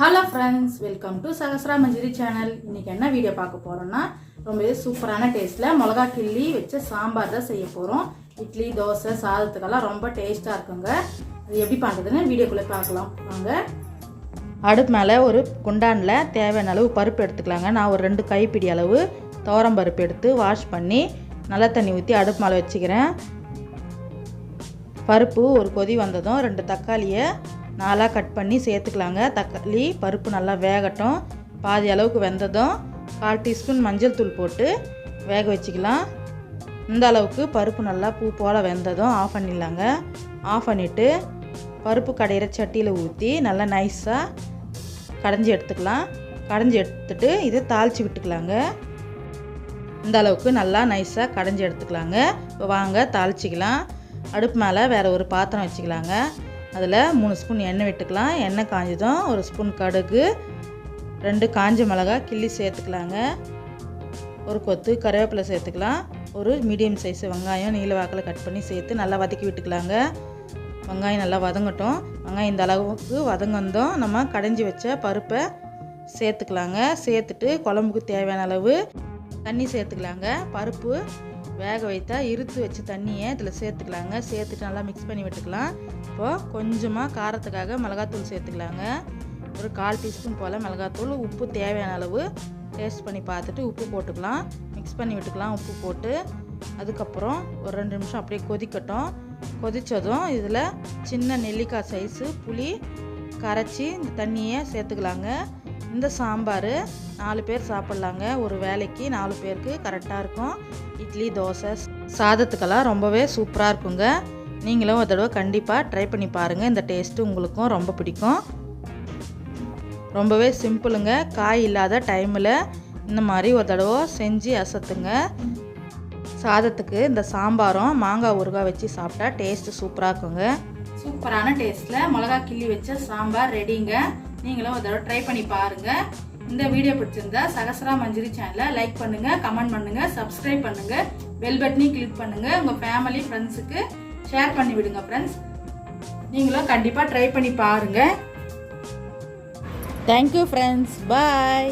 Hello friends welcome to Sahasra Manjari channel இன்றைக்கி என்ன video பார்க்க போகிறோன்னா ரொம்பவே சூப்பரான டேஸ்ட்டில் மிளகா கிள்ளி வச்சு சாம்பார் தான் செய்ய போகிறோம் இட்லி தோசை சாதத்துக்கெல்லாம் ரொம்ப டேஸ்ட்டாக இருக்குங்க. அது எப்படி பண்ணுறதுன்னு வீடியோக்குள்ளே பார்க்கலாம். வாங்க. அடுப்பு மேலே ஒரு குண்டானில் தேவையான அளவு பருப்பு எடுத்துக்கலாங்க. நான் ஒரு ரெண்டு கைப்பிடி அளவு துவரம் பருப்பு எடுத்து வாஷ் பண்ணி நல்லா தண்ணி ஊற்றி அடுப்பு மேலே வச்சுக்கிறேன். பருப்பு ஒரு கொதி வந்ததும் ரெண்டு தக்காளியை நாலாக கட் பண்ணி சேர்த்துக்கலாங்க. தக்காளி பருப்பு நல்லா வேகட்டும். பாதி அளவுக்கு வெந்ததும் கால் டீஸ்பூன் மஞ்சள் தூள் போட்டு வேக வச்சுக்கலாம். இந்த அளவுக்கு பருப்பு நல்லா பூ போல் வெந்ததும் ஆஃப் பண்ணிடலாங்க. ஆஃப் பண்ணிவிட்டு பருப்பு கடையிற சட்டியில் ஊற்றி நல்லா நைஸாக கடைஞ்சி எடுத்துக்கலாம். கடைஞ்சி எடுத்துட்டு இதை தாளித்து விட்டுக்கலாங்க. இந்த அளவுக்கு நல்லா நைஸாக கடைஞ்சி எடுத்துக்கலாங்க. இப்போ வாங்க தாளிச்சிக்கலாம். அடுப்பு மேலே வேறு ஒரு பாத்திரம் வச்சுக்கலாங்க. அதில் மூணு ஸ்பூன் எண்ணெய் விட்டுக்கலாம். எண்ணெய் காஞ்சதும் ஒரு ஸ்பூன் கடுகு ரெண்டு காஞ்ச மிளகா கிள்ளி சேர்த்துக்கலாங்க. ஒரு கொத்து கருவேப்பிலை சேர்த்துக்கலாம். ஒரு மீடியம் சைஸ் வெங்காயம் நீல வாக்கில் கட் பண்ணி சேர்த்து நல்லா வதக்கி விட்டுக்கலாங்க. வெங்காயம் நல்லா வதங்கட்டும். வெங்காயம் இந்த அளவுக்கு வதங்கந்தோம். நம்ம கடைஞ்சி வச்ச பருப்பை சேர்த்துக்கலாங்க. சேர்த்துட்டு குழம்புக்கு தேவையான அளவு தண்ணி சேர்த்துக்கலாங்க. பருப்பு வேக வைத்தா இருத்து வச்ச தண்ணியை இதில் சேர்த்துக்கலாங்க. சேர்த்துட்டு நல்லா மிக்ஸ் பண்ணி விட்டுக்கலாம். இப்போது கொஞ்சமாக காரத்துக்காக மிளகாத்தூள் சேர்த்துக்கலாங்க. ஒரு கால் டீஸ்பூன் போல் மிளகாத்தூள். உப்பு தேவையான அளவு டேஸ்ட் பண்ணி பார்த்துட்டு உப்பு போட்டுக்கலாம். மிக்ஸ் பண்ணி விட்டுக்கலாம் உப்பு போட்டு. அதுக்கப்புறம் ஒரு ரெண்டு நிமிஷம் அப்படியே கொதிக்கட்டும். கொதித்ததும் இதில் சின்ன நெல்லிக்காய் சைஸு புளி கரைச்சி இந்த தண்ணியை சேர்த்துக்கலாங்க. இந்த சாம்பார் நாலு பேர் சாப்பிட்லாங்க. ஒரு வேலைக்கு நாலு பேருக்கு கரெக்டாக இருக்கும். இட்லி தோசை சாதத்துக்கெல்லாம் ரொம்பவே சூப்பராக இருக்குங்க. நீங்களும் ஒரு தடவை கண்டிப்பாக ட்ரை பண்ணி பாருங்கள் இந்த டேஸ்ட்டு உங்களுக்கும் ரொம்ப பிடிக்கும். ரொம்பவே சிம்பிளுங்க காய் இல்லாத டைமில் இந்த மாதிரி ஒரு தடவை செஞ்சு அசத்துங்க. சாதத்துக்கு இந்த சாம்பாரும் மாங்காய் ஊறுகாய் வச்சு சாப்பிட்டா டேஸ்ட்டு சூப்பராக இருக்குங்க. சூப்பரான டேஸ்ட்டில் மிளகா கிள்ளி வச்ச சாம்பார் ரெடிங்க நீங்களும் ஒரு தடவை ட்ரை பண்ணி பாருங்கள் இந்த வீடியோ பிடிச்சிருந்தா சகசரா மஞ்சிரி சேனலை லைக் பண்ணுங்கள் கமெண்ட் பண்ணுங்கள் சப்ஸ்கிரைப் பண்ணுங்கள் பெல் பட்டனையும் கிளிக் பண்ணுங்கள் உங்கள் ஃபேமிலி ஃப்ரெண்ட்ஸுக்கு ஷேர் பண்ணி விடுங்க ஃப்ரெண்ட்ஸ் நீங்களும் கண்டிப்பாக ட்ரை பண்ணி பாருங்கள் தேங்க்யூ ஃப்ரெண்ட்ஸ் பாய்